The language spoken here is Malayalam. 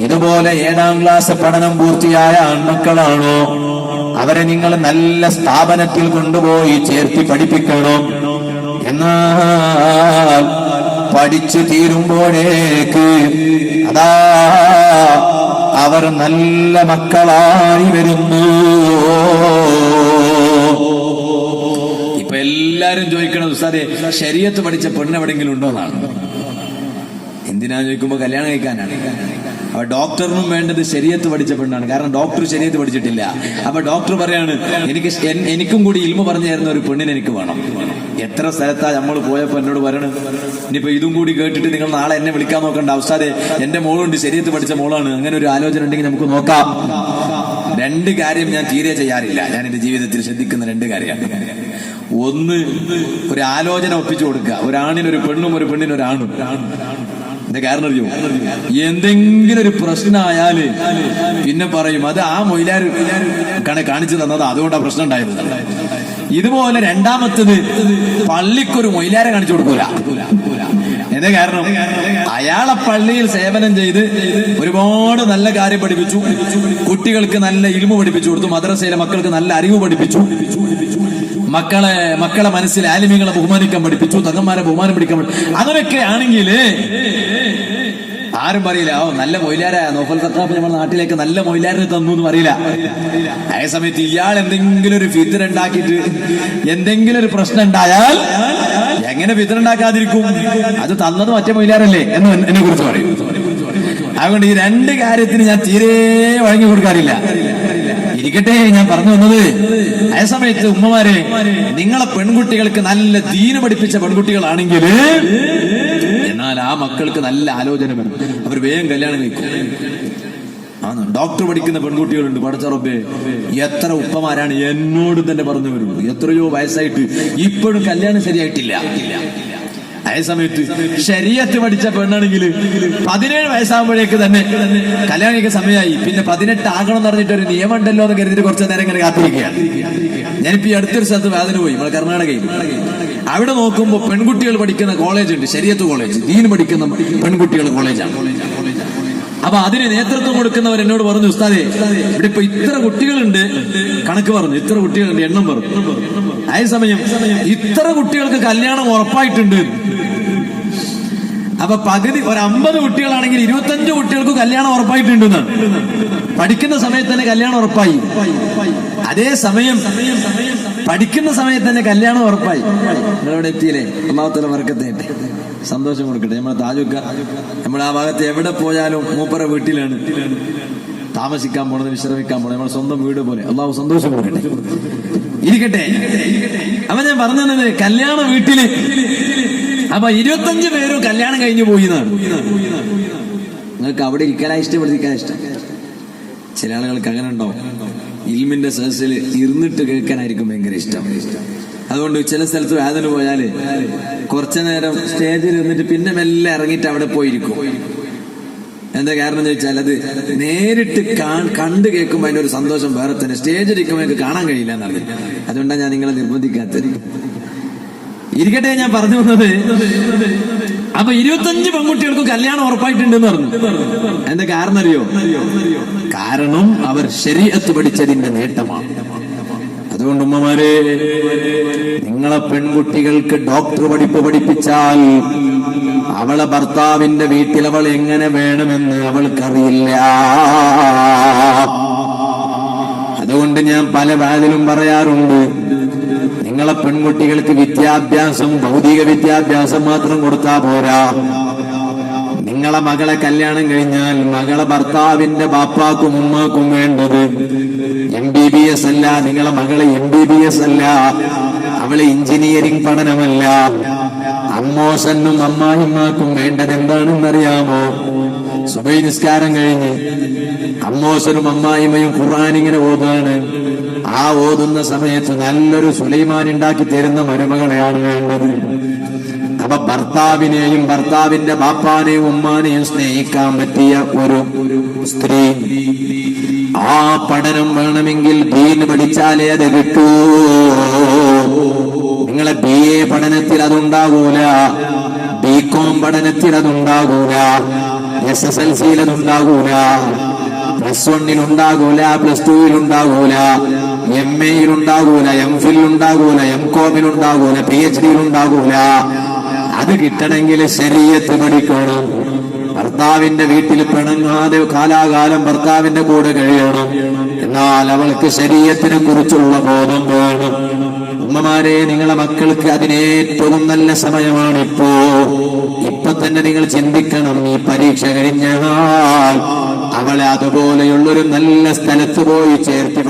ഇതുപോലെ ഏഴാം ക്ലാസ് പഠനം പൂർത്തിയായ ആൺമക്കളാണോ? അവരെ നിങ്ങൾ നല്ല സ്ഥാപനത്തിൽ കൊണ്ടുപോയി ചേർത്തി പഠിപ്പിക്കണം. എന്നാ പഠിച്ചു തീരുമ്പോഴേക്ക് അതാ അവർ നല്ല മക്കളായി വരുന്നു. ഇപ്പൊ എല്ലാരും ചോദിക്കണം ഉസ്താദെ ശരീരത്ത് പഠിച്ച പെണ്ണെവിടെങ്കിലും ഉണ്ടോ? എന്നാണ്. എന്തിനാ ചോദിക്കുമ്പോ കല്യാണം കഴിക്കാനാണ്? അപ്പൊ ഡോക്ടറിനും വേണ്ടത് ശരീരത്ത് പഠിച്ച പെണ്ണാണ്. കാരണം ഡോക്ടർ ശരീരത്ത് പഠിച്ചിട്ടില്ല. അപ്പൊ ഡോക്ടർ പറയാണ് എനിക്ക് എനിക്കും കൂടി ഇൽമ പറഞ്ഞു തരുന്ന ഒരു പെണ്ണിനെ എനിക്ക് വേണം. എത്ര സ്ഥലത്താ നമ്മൾ പോയപ്പോ എന്നോട് പറയണത് ഇനിയിപ്പോ ഇതും കൂടി കേട്ടിട്ട് നിങ്ങൾ നാളെ എന്നെ വിളിക്കാൻ നോക്കണ്ട. അവസാദെ എന്റെ മോളുണ്ട് ശരീരത്ത് പഠിച്ച മോളാണ്. അങ്ങനെ ഒരു ആലോചന ഉണ്ടെങ്കിൽ നമുക്ക് നോക്കാം. രണ്ട് കാര്യം ഞാൻ തീരെ ചെയ്യാറില്ല. ഞാൻ എന്റെ ജീവിതത്തിൽ ശ്രദ്ധിക്കുന്ന രണ്ട് കാര്യമാണ്. ഒന്ന് ഒരു ആലോചന ഒപ്പിച്ചു കൊടുക്കുക. ഒരാണിന് ഒരു പെണ്ണും ഒരു പെണ്ണിന് ഒരാണും എന്താ കാരണം അറിയോ? എന്തെങ്കിലും ഒരു പ്രശ്നമായാൽ പിന്നെ പറയും അത് ആ മൊയിലാർ കണ കാണിച്ചു തന്നത് അതുകൊണ്ടാ പ്രശ്നം ഉണ്ടായത്. ഇതുപോലെ രണ്ടാമത്തത് പള്ളിക്കൊരു മൊയിലാരെ കാണിച്ചു കൊടുക്കൂല. എന്താ കാരണം? അയാളെ പള്ളിയിൽ സേവനം ചെയ്ത് ഒരുപാട് നല്ല കാര്യം പഠിപ്പിച്ചു. കുട്ടികൾക്ക് നല്ല ഇൽമു പഠിപ്പിച്ചു കൊടുത്തു. മദ്രസയിലെ മക്കൾക്ക് നല്ല അറിവ് പഠിപ്പിച്ചു. മക്കളെ മക്കളെ മനസ്സിൽ ആലിമികളെ ബഹുമാനിക്കാൻ പഠിപ്പിച്ചു തങ്ങന്മാരെ ബഹുമാനം പിടിക്കാൻ അങ്ങനെയൊക്കെ ആണെങ്കിൽ ആരും പറയില്ല ഓ നല്ല മൊയിലാരാ നോഫൽ തക്കാപ്പ് നമ്മുടെ നാട്ടിലേക്ക് നല്ല മൊയിലാരനെ തന്നു എന്ന് പറയില്ല. അതേ സമയത്ത് ഇയാൾ എന്തെങ്കിലും ഒരു ഫിത്തർ ഉണ്ടാക്കിയിട്ട് എന്തെങ്കിലും ഒരു പ്രശ്നം ഉണ്ടായാൽ എങ്ങനെ ഫിത്തർ ഉണ്ടാക്കാതിരിക്കും? അത് തന്നത് മറ്റേ മൊയിലാരല്ലേ എന്ന് എന്നെ കുറിച്ച് പറയും. അതുകൊണ്ട് ഈ രണ്ട് കാര്യത്തിന് ഞാൻ തീരെ വഴങ്ങി കൊടുക്കാറില്ല. ഇരിക്കട്ടെ ഞാൻ പറഞ്ഞു വന്നത്. അതേ സമയത്ത് ഉമ്മമാരെ നിങ്ങളെ പെൺകുട്ടികൾക്ക് നല്ല ദീന പഠിപ്പിച്ച പെൺകുട്ടികളാണെങ്കിൽ എന്നാൽ ആ മക്കൾക്ക് നല്ല ആലോചന വരും അവർ വേഗം കല്യാണം കഴിക്കും. ആണ് ഡോക്ടർ പഠിക്കുന്ന പെൺകുട്ടികളുണ്ട്. പടച്ചറബേ എത്ര ഉപ്പമാരാണ് എന്നോട് തന്നെ പറഞ്ഞു വരുന്നത് എത്രയോ വയസ്സായിട്ട് ഇപ്പോഴും കല്യാണം ശരിയായിട്ടില്ല. അതേ സമയത്ത് ശരീരത്ത് പഠിച്ച പെണ്ണാണെങ്കിൽ പതിനേഴ് വയസ്സാകുമ്പോഴേക്ക് തന്നെ കല്യാണിക്ക് സമയമായി. പിന്നെ പതിനെട്ട് ആകണം എന്ന് പറഞ്ഞിട്ട് ഒരു നിയമം ഉണ്ടല്ലോ എന്ന് കരുതി കുറച്ച് നേരം ഇങ്ങനെ കാത്തിരിക്കുകയാണ്. ഞാനിപ്പോ ഈ അടുത്തൊരു സ്ഥലത്ത് വേദന പോയി നമ്മളെ കർണാടകയിൽ. അവിടെ നോക്കുമ്പോൾ പെൺകുട്ടികൾ പഠിക്കുന്ന കോളേജ് ഉണ്ട് ശരീരത്ത് കോളേജ് ദീൻ പഠിക്കുന്ന പെൺകുട്ടികൾ കോളേജാണ് അപ്പൊ അതിന് നേതൃത്വം കൊടുക്കുന്നവർ എന്നോട് പറഞ്ഞു ഉസ്താദേ ഇവിടെ ഇപ്പൊ ഇത്ര കുട്ടികളുണ്ട്. കണക്ക് പറഞ്ഞു ഇത്ര കുട്ടികളുണ്ട് എണ്ണം പറഞ്ഞു. അതേ സമയം ഇത്ര കുട്ടികൾക്ക് കല്യാണം ഉറപ്പായിട്ടുണ്ട്. അപ്പൊ പകുതി ഒരു അമ്പത് കുട്ടികളാണെങ്കിൽ ഇരുപത്തഞ്ച് കുട്ടികൾക്ക് കല്യാണം ഉറപ്പായിട്ടുണ്ട് പഠിക്കുന്ന സമയത്ത് തന്നെ കല്യാണം ഉറപ്പായി. അതേ സമയം പഠിക്കുന്ന സമയത്ത് തന്നെ കല്യാണം ഉറപ്പായി. നിങ്ങളിവിടെ എത്തിയില്ലേ? ഒന്നാമത്തെ വർക്കത്തെ സന്തോഷം കൊടുക്കട്ടെ. നമ്മളെ താജുക്ക നമ്മൾ ആ ഭാഗത്ത് എവിടെ പോയാലും മൂപ്പറ വീട്ടിലാണ്. താമസിക്കാൻ പോണത് വിശ്രമിക്കാൻ പോണത്. നമ്മുടെ സ്വന്തം വീട് പോലെ. അള്ളാഹു സന്തോഷം കൊടുക്കട്ടെ. ഇരിക്കട്ടെ. അവൻ ഞാൻ പറഞ്ഞത് കല്യാണ വീട്ടിൽ അപ്പൊ ഇരുപത്തഞ്ച് പേരും കല്യാണം കഴിഞ്ഞു പോയി നിങ്ങൾക്ക് അവിടെ ഇരിക്കാനാ ഇഷ്ടം ഇവിടെ ഇഷ്ടം. ചില ആളുകൾക്ക് അങ്ങനെ ഉണ്ടോ ഇൽമിന്റെ സദസ്സിൽ ഇരുന്നിട്ട് കേൾക്കാനായിരിക്കും ഭയങ്കര ഇഷ്ടം. അതുകൊണ്ട് ചില സ്ഥലത്ത് വേദന പോയാൽ കുറച്ചു നേരം സ്റ്റേജിൽ ഇരുന്നിട്ട് പിന്നെ മെല്ലെ ഇറങ്ങിയിട്ട് അവിടെ പോയിരിക്കും. എന്താ കാരണം ചോദിച്ചാൽ അത് നേരിട്ട് കണ്ടു കണ്ട് കേൾക്കുമ്പോൾ അതിന്റെ ഒരു സന്തോഷം വേറെ തന്നെ. സ്റ്റേജിൽ ഇരിക്കുമ്പോൾ എനിക്ക് കാണാൻ കഴിയില്ല എന്നറിയാം അതുകൊണ്ടാണ് ഞാൻ നിങ്ങളെ നിർബന്ധിക്കാത്തത്. ഇരിക്കട്ടെ ഞാൻ പറഞ്ഞു വന്നത്. അപ്പൊ ഇരുപത്തഞ്ച് പെൺകുട്ടികൾക്കും കല്യാണം ഉറപ്പായിട്ടുണ്ടെന്ന് പറഞ്ഞു. എന്താ കാരണം അറിയോ? കാരണം അവർ ശരീരത്ത് പഠിച്ചതിന്റെ നേട്ടമാണ്. അതുകൊണ്ട് ഉമ്മമാരെ നിങ്ങളെ പെൺകുട്ടികൾക്ക് ഡോക്ടർ പഠിപ്പ് പഠിപ്പിച്ചാൽ അവളെ ഭർത്താവിന്റെ വീട്ടിൽ അവൾ എങ്ങനെ വേണമെന്ന് അവൾക്കറിയില്ല. അതുകൊണ്ട് ഞാൻ പല വാതിലും പറയാറുണ്ട്. നിങ്ങളെ പെൺകുട്ടികൾക്ക് വിദ്യാഭ്യാസം ഭൗതിക വിദ്യാഭ്യാസം മാത്രം കൊടുത്താ പോരാ. നിങ്ങളെ മകളെ കല്യാണം കഴിഞ്ഞാൽ മകളെ ഭർത്താവിന്റെ ബാപ്പാക്കും ഉമ്മാക്കും വേണ്ടത് എം ബി ബി എസ് അല്ല നിങ്ങളെ മകളെ എം ബി ബി എസ് അല്ല അവളെ എഞ്ചിനീയറിംഗ് പഠനമല്ല. അമ്മോസനും അമ്മായിമാക്കും വേണ്ടത് എന്താണെന്നറിയാമോ? സുബൈ നിസ്കാരം കഴിഞ്ഞ് അമ്മോസനും അമ്മായിമയും ഖുർആൻ ഇങ്ങനെ ഓതാണ് ആ ഓതുന്ന സമയത്ത് നല്ലൊരു സുലൈമാൻ ഉണ്ടാക്കി തരുന്ന മരുമകളെയാണ് വേണ്ടത് അപ്പൊ ഭർത്താവിനെയും ഭർത്താവിന്റെ ബാപ്പാനെയും ഉമ്മാനെയും സ്നേഹിക്കാൻ പറ്റിയ ഒരു സ്ത്രീ. ആ പഠനം വേണമെങ്കിൽ ദീൻ പഠിച്ചാലേ അത് കിട്ടൂ. നിങ്ങളെ ബി എ പഠനത്തിൽ അതുണ്ടാകൂല ബി കോം പഠനത്തിൽ അതുണ്ടാകൂല എസ് എസ് എൽ സിയിൽ അതുണ്ടാകൂല പ്ലസ് വണ്ണിൽ ഉണ്ടാകൂല പ്ലസ് ടുവിൽ ഉണ്ടാകൂല എം എയിൽ ഉണ്ടാകൂല എം ഫിൽ ഉണ്ടാകൂല എം കോമിൽ ഉണ്ടാകൂല പി എച്ച് ഡിയിൽ ഉണ്ടാകൂല അത് കിട്ടണമെങ്കിൽ ശരീരത്ത് പഠിക്കണം. ഭർത്താവിന്റെ വീട്ടിൽ പിണങ്ങാതെ കാലാകാലം ഭർത്താവിന്റെ കൂടെ കഴിയണം. എന്നാൽ അവൾക്ക് ശരീരത്തിനെ കുറിച്ചുള്ള ബോധം വേണം. ഉമ്മമാരെ നിങ്ങളെ മക്കൾക്ക് അതിനേറ്റവും നല്ല സമയമാണ് സമയമാണിപ്പോ ഇപ്പൊ തന്നെ നിങ്ങൾ ചിന്തിക്കണം ഈ പരീക്ഷ കഴിഞ്ഞാൽ അവളെ അതുപോലെയുള്ളൊരു നല്ല സ്ഥലത്ത് പോയി ചേർത്തി